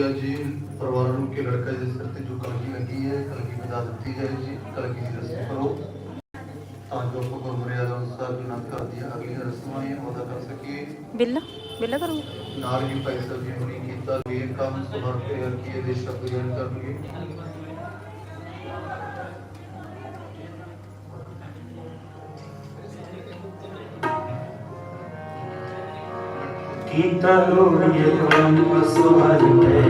पूजा जी परिवार के लड़का जिस करते जो कल की लगी है कल की बता दी जाए जी कल की रस्म करो। ताकि आपको मर्यादा अनुसार बिना कर दिया अगली रस्म आई है अदा कर सके। बिल्ला बिल्ला करो नार की पैसा जी होनी कीता ये काम सुबह समर्पण किए देश का ग्रहण करेंगे। गीता गौरी सुहर में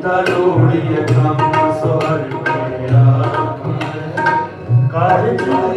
ਕੀਤਾ ਲੋੜੀ ਕੰਮ ਸਵਰ ਪਿਆ ਕਰ ਜੋ